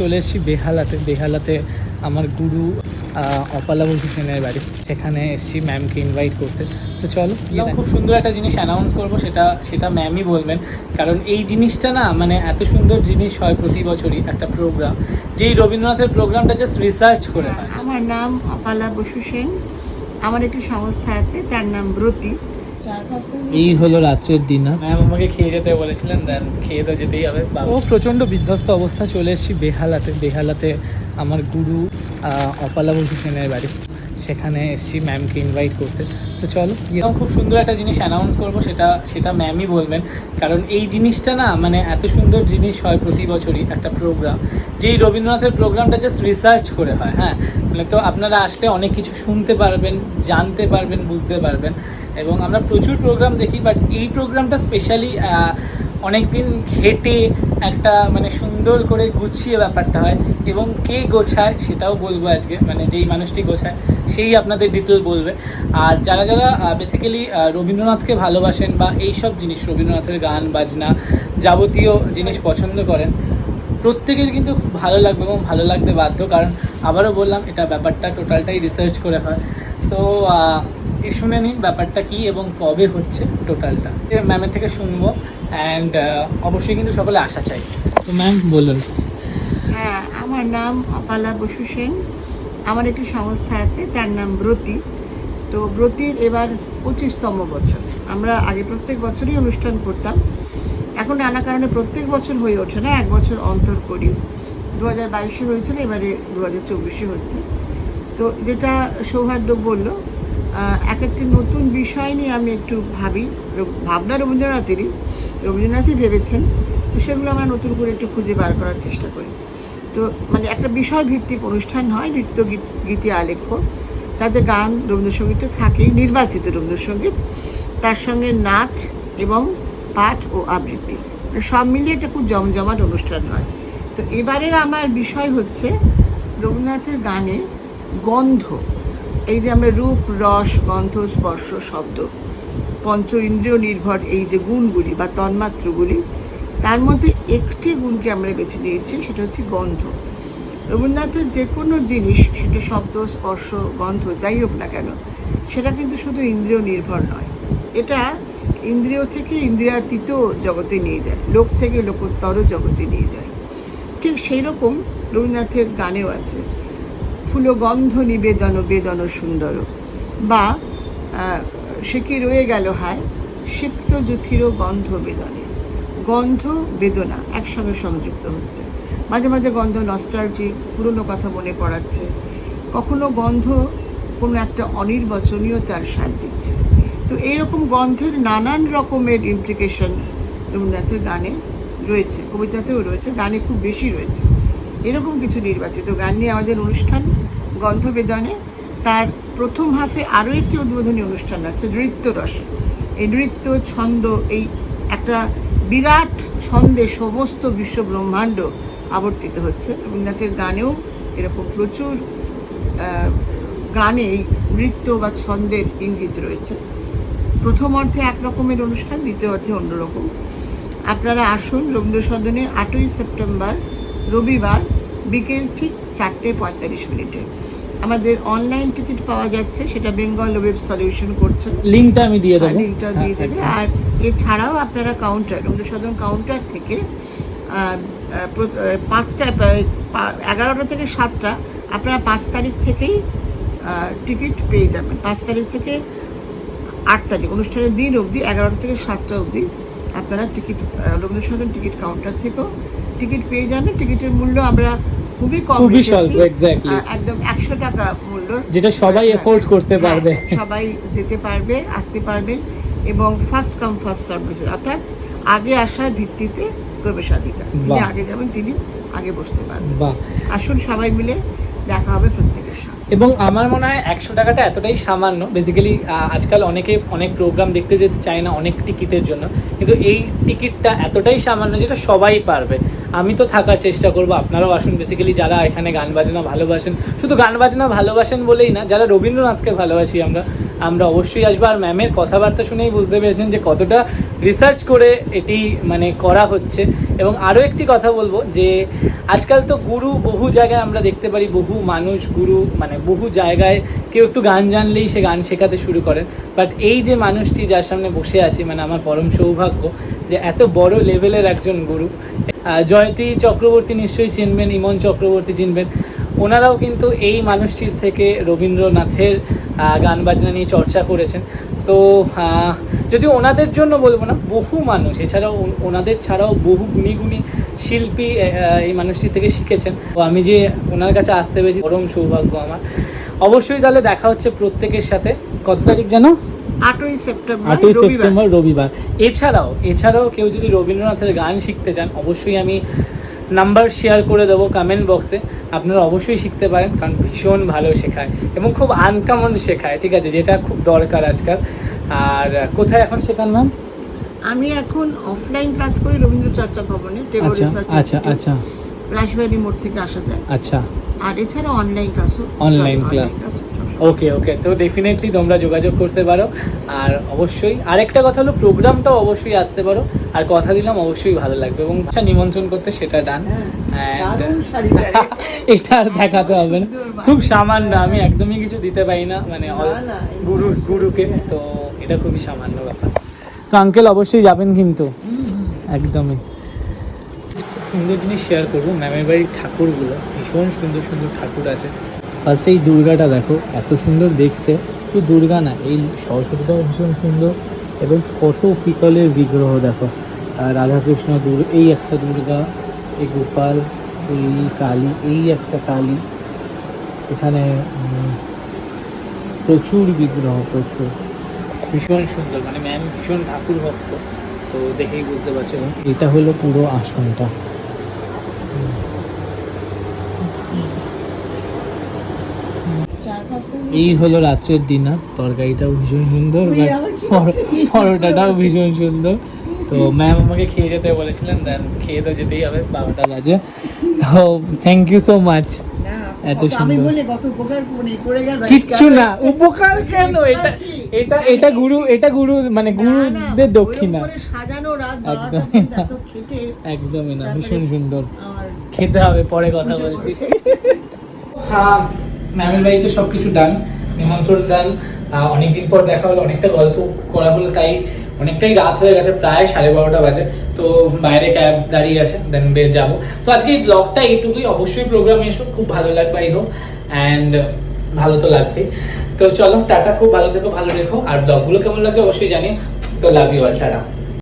চলে এসেছি বেহালাতে। বেহালাতে আমার গুরু অপালা বসু সেনের বাড়ি। সেখানে এসেছি ম্যামকে ইনভাইট করতে। তো চলো খুব সুন্দর একটা জিনিস অ্যানাউন্স করব সেটা সেটা ম্যামই বলবেন। কারণ এই জিনিসটা না মানে এত সুন্দর জিনিস হয় প্রতি বছরই একটা প্রোগ্রাম যেই রবীন্দ্রনাথের প্রোগ্রামটা জাস্ট রিসার্চ করে হয় আমার নাম অপালা বসু সেন। আমার একটি সংস্থা আছে তার নাম ব্রতি এই হলো রাত্রের ডিনার ম্যাম আমাকে খেয়ে যেতে বলেছিলেন দেন খেয়ে তো যেতেই হবে ও প্রচণ্ড বিধ্বস্ত অবস্থা চলে এসেছি বেহালাতে। বেহালাতে আমার গুরু অপালা সেনের বাড়ি। সেখানে এসেছি ম্যামকে ইনভাইট করতে। তো চলো গিয়ে খুব সুন্দর একটা জিনিস অ্যানাউন্স করব সেটা সেটা ম্যামই বলবেন। কারণ এই জিনিসটা না মানে এত সুন্দর জিনিস হয় প্রতি বছরই একটা প্রোগ্রাম যেই রবীন্দ্রনাথের প্রোগ্রামটা জাস্ট রিসার্চ করে হয় হ্যাঁ? মানে তো আপনারা আসলে অনেক কিছু শুনতে পারবেন জানতে পারবেন বুঝতে পারবেন। এবং আমরা প্রচুর প্রোগ্রাম দেখি বাট এই প্রোগ্রামটা স্পেশালি অনেক দিন ঘেটে একটা মানে সুন্দর করে গুছিয়ে ব্যাপারটা হয়। এবং কে গোছায় সেটাও বলব আজকে মানে যেই মানুষটি গোছায়, সেই আপনাদের ডিটেল বলবে। আর যারা যারা বেসিক্যালি রবীন্দ্রনাথকে ভালোবাসেন বা এই সব জিনিস, রবীন্দ্রনাথের গান, বাজনা যাবতীয় জিনিস পছন্দ করেন, প্রত্যেকের কিন্তু খুব ভালো লাগবে এবং ভালো লাগতে বাধ্য। কারণ আবারও বললাম, এটা ব্যাপারটা টোটালটাই রিসার্চ করে হয়। সো শুনে নিন ব্যাপারটা কি এবং কবে হচ্ছে টোটালটা। ম্যামের থেকে শুনব অ্যান্ড অবশ্যই কিন্তু সকলে আশা চাই। তো ম্যাম, বলুন। হ্যাঁ আমার নাম অপালা বসু সেন। আমার একটি সংস্থা আছে, তার নাম ব্রতী। তো ব্রতির এবার পঁচিশতম বছর। আমরা আগে প্রত্যেক বছরই অনুষ্ঠান করতাম। এখন নানা কারণে প্রত্যেক বছর হয়ে ওঠে না, এক বছর অন্তর করি। দু হাজার বাইশে হয়েছিল, এবারে দু হাজার চব্বিশে হচ্ছে। তো যেটা সৌহার্দ্য বলল এক একটি নতুন বিষয় নিয়ে আমি একটু ভাবি। ভাবনা রবীন্দ্রনাথেরই। রবীন্দ্রনাথই ভেবেছেন, তো সেগুলো আমরা নতুন করে একটু খুঁজে বার করার চেষ্টা করি। তো মানে একটা বিষয় ভিত্তিক অনুষ্ঠান হয়, নৃত্য গীত, গীতি আলেখ্য। তাতে গান, রবীন্দ্রসঙ্গীত থাকেই, নির্বাচিত রবীন্দ্রসঙ্গীত। তার সঙ্গে নাচ এবং পাঠ ও আবৃত্তি। মানে সব মিলিয়ে একটা খুব জমজমাট অনুষ্ঠান হয়। তো এবারের আমার বিষয় হচ্ছে রবীন্দ্রনাথের গানে গন্ধ। এই যে আমরা রূপ, রস, গন্ধ, স্পর্শ শব্দ, পঞ্চ ইন্দ্রিয় নির্ভর এই যে গুণগুলি বা তন্মাত্রগুলি, তার মধ্যে একটি গুণকে আমরা বেছে নিয়েছি, সেটা হচ্ছে গন্ধ। রবীন্দ্রনাথের যে কোনো জিনিস, সেটা শব্দ, স্পর্শ, গন্ধ, যাই হোক না কেন, সেটা কিন্তু শুধু ইন্দ্রিয় নির্ভর নয়। এটা ইন্দ্রিয় থেকে ইন্দ্রিয়াতীত জগতে নিয়ে যায়, লোক থেকে লোকোত্তর জগতে নিয়ে যায়। ঠিক সেই রকম রবীন্দ্রনাথের গানেও আছে ফুলগন্ধ নিবেদন বেদন সুন্দর। বা সে কি রয়ে গেল হায়? সিক্ত জুথিরও গন্ধ বেদনে। গন্ধ বেদনা একসঙ্গে সংযুক্ত হচ্ছে। মাঝে মাঝে গন্ধ নস্টালজি পুরনো কথা মনে পড়াচ্ছে। কখনো গন্ধ কোনো একটা অনির্বচনীয়তার স্বাদ দিচ্ছে। তো এইরকম গন্ধের নানান রকমের ইমপ্লিকেশন রবীন্দ্রনাথের গানে রয়েছে, কবিতাতেও রয়েছে, গানে খুব বেশি রয়েছে। এরকম কিছু নির্বাচিত গান নিয়ে আমাদের অনুষ্ঠান গন্ধবেদনে তার প্রথম হাফে আরও একটি উদ্বোধনী অনুষ্ঠান আছে নৃত্য রসে এই নৃত্য, ছন্দ, এই একটা বিরাট ছন্দে সমস্ত বিশ্ব ব্রহ্মাণ্ড আবর্তিত হচ্ছে। রবীন্দ্রনাথের গানেও এরকম প্রচুর গানে এই নৃত্য বা ছন্দের ইঙ্গিত রয়েছে। প্রথম অর্থে এক রকমের অনুষ্ঠান, দ্বিতীয় অর্থে অন্যরকম আপনারা আসুন রবীন্দ্র সদনে আটই সেপ্টেম্বর রবিবার বিকেল ঠিক চারটে পঁয়তাল্লিশ মিনিটে। আমাদের অনলাইন টিকিট পাওয়া যাচ্ছে সেটা বেঙ্গল ওয়েব সলিউশন করছে। লিঙ্কটা আমি দিয়ে দেবো। লিঙ্কটা দিয়ে হ্যাঁ, দেবে। আর এছাড়াও আপনারা কাউন্টার রবীন্দ্র সদন কাউন্টার থেকে পাঁচটা এগারোটা থেকে সাতটা আপনারা পাঁচ তারিখ থেকেই টিকিট পেয়ে যাবেন। পাঁচ তারিখ থেকে আট তারিখ অনুষ্ঠানের দিন অবধি এগারোটা থেকে সাতটা অবধি আপনারা ticket Rabindra Sadan ticket counter থেকেও টিকিট পেয়ে যাবেন টিকিটের মূল্য আমরা খুবই কম খুবই স্বল্প এক্স্যাক্টলি একদম একশো টাকা মূল্য। যেটা সবাই হ্যাঁ, এফোর্ড করতে হ্যাঁ, পারবে। সবাই যেতে পারবে আসতে পারবে এবং ফার্স্ট কাম ফার্স্ট সার্ভিস অর্থাৎ আগে আসার ভিত্তিতে প্রবেশাধিকার। যিনি আগে যাবেন তিনি আগে বসতে পারবেন। বাহ। আসুন সবাই মিলে দেখা হবে প্রত্যেকের সাথে এবং আমার মনে হয় একশো টাকাটা এতটাই সামান্য। বেসিক্যালি আজকাল অনেকে অনেক প্রোগ্রাম দেখতে যেতে চায় না অনেক টিকিটের জন্য। কিন্তু এই টিকিটটা এতটাই সামান্য যেটা সবাই পারবে। আমি তো থাকার চেষ্টা করব, আপনারাও আসুন বেসিক্যালি যারা এখানে গান বাজনা ভালোবাসেন। শুধু গান বাজনা ভালোবাসেন বলেই না, যারা রবীন্দ্রনাথকে ভালোবাসি আমরা আমরা অবশ্যই আসব। আর ম্যামের কথাবার্তা শুনেই বুঝতে পেরেছেন যে কতটা রিসার্চ করে এটি মানে করা হচ্ছে। এবং আরও একটি কথা বলব যে, আজকাল তো গুরু বহু জায়গায় আমরা দেখতে পারি, বহু মানুষ গুরু মানে বহু জায়গায় কেউ একটু গান জানলেই সে গান শেখাতে শুরু করেন। বাট এই যে মানুষটি যার সামনে বসে আছে মানে আমার পরম সৌভাগ্য যে এত বড় লেভেলের একজন গুরু। জয়তী চক্রবর্তী নিশ্চয়ই চিনবেন, ইমন চক্রবর্তী চিনবেন। ওনারাও কিন্তু এই মানুষটির থেকে রবীন্দ্রনাথের গান বাজনা নিয়ে চর্চা করেছেন। সো যদি ওনাদের জন্য বলব না, বহু মানুষ, এছাড়াও ওনাদের ছাড়াও বহু গুণী গুণী শিল্পী এই মানুষটির থেকে শিখেছেন। তো আমি যে ওনার কাছে আসতে পেরেছি, পরম সৌভাগ্য আমার। অবশ্যই তাহলে দেখা হচ্ছে প্রত্যেকের সাথে। কত তারিখ জানো আটই সেপ্টেম্বর আটই সেপ্টেম্বর রবিবার। এছাড়াও এছাড়াও কেউ যদি রবীন্দ্রনাথের গান শিখতে চান অবশ্যই আমি নাম্বার শেয়ার করে দেবো কমেন্ট বক্সে আপনারা অবশ্যই শিখতে পারেন কারণ ভীষণ ভালো শেখায় এবং খুব আনকমন শেখায় ঠিক আছে? যেটা খুব দরকার আজকাল। আর কোথায় এখন শেখান ম্যাম আমি এখন অফলাইন ক্লাস করি রবীন্দ্র চর্চা ভবনে আচ্ছা আচ্ছা আচ্ছা। রাজবাড়ি মোড় থেকে আসা যায়। আচ্ছা। আর এছাড়া অনলাইন ক্লাসও অনলাইন class. ওকে ওকে তো ডেফিনেটলি তোমরা যোগাযোগ করতে পারো। আর অবশ্যই আরেকটা কথা হলো প্রোগ্রামটাও অবশ্যই আসতে পারো। আর কথা দিলাম অবশ্যই ভালো লাগবে। এবং নিমন্ত্রণ করতে সেটা ডান এটা আর দেখাতে হবে না। খুব সামান্য আমি একদমই কিছু দিতে পারি না মানে গুরু গুরুকে। তো এটা খুবই সামান্য ব্যাপার। তো আঙ্কেল অবশ্যই যাবেন কিন্তু। একদমই। সুন্দর জিনিস শেয়ার করব। ম্যামের বাড়ির ঠাকুরগুলো ভীষণ সুন্দর সুন্দর ঠাকুর আছে। ফার্স্ট এই দুর্গাটা দেখো এত সুন্দর দেখতে। শুধু দুর্গা না এই সরস্বতীটাও ভীষণ সুন্দর এবং কত পিতলের বিগ্রহ দেখো। রাধাকৃষ্ণ দুর্গ এই একটা দুর্গা এই গোপাল এই কালী এই একটা কালী। এখানে প্রচুর বিগ্রহ প্রচুর। ভীষণ সুন্দর মানে ম্যাম ভীষণ ঠাকুর ভক্ত। তো দেখেই বুঝতে পারছ। এটা হলো পুরো আসনটা। এই হলো রাত্রের ডিনার তরকারিটাও ভীষণ সুন্দর? পরোটাটাও ভীষণ সুন্দর। তো ম্যাম আমাকে খেয়ে যেতে বলেছিলেন দেন খেয়ে তো যেতেই হবে বারোটা বাজে। তো থ্যাংক ইউ সো মাচ এত সুন্দর। কিচ্ছু না উপকার কেন? এটা এটা এটা গুরু এটা গুরু মানে গুরুদের দক্ষিণা। একদমই না। একদমই না ভীষণ সুন্দর। খেতে হবে পরে কথা বলছি। হ্যাঁ। ম্যামের বাড়িতে সব কিছু ডান নিমন্ত্রণ ডান অনেকদিন পর দেখা হলো, অনেকটা গল্প করা হলো তাই। অনেকটাই রাত হয়ে গেছে, প্রায় সাড়ে বারোটা বাজে। তো বাইরে ক্যাব দাঁড়িয়ে আছে দেন বের যাব। তো আজকে এই ব্লগটা এইটুকুই। অবশ্যই প্রোগ্রামে এসো, খুব ভালো লাগবে আই হোপ অ্যান্ড ভালো তো লাগবেই। তো চলো, টাটা, খুব ভালো থেকো, ভালো রেখো। আর ব্লগগুলো কেমন লাগছে অবশ্যই জানি তো লাভ ইউ অল টাটা।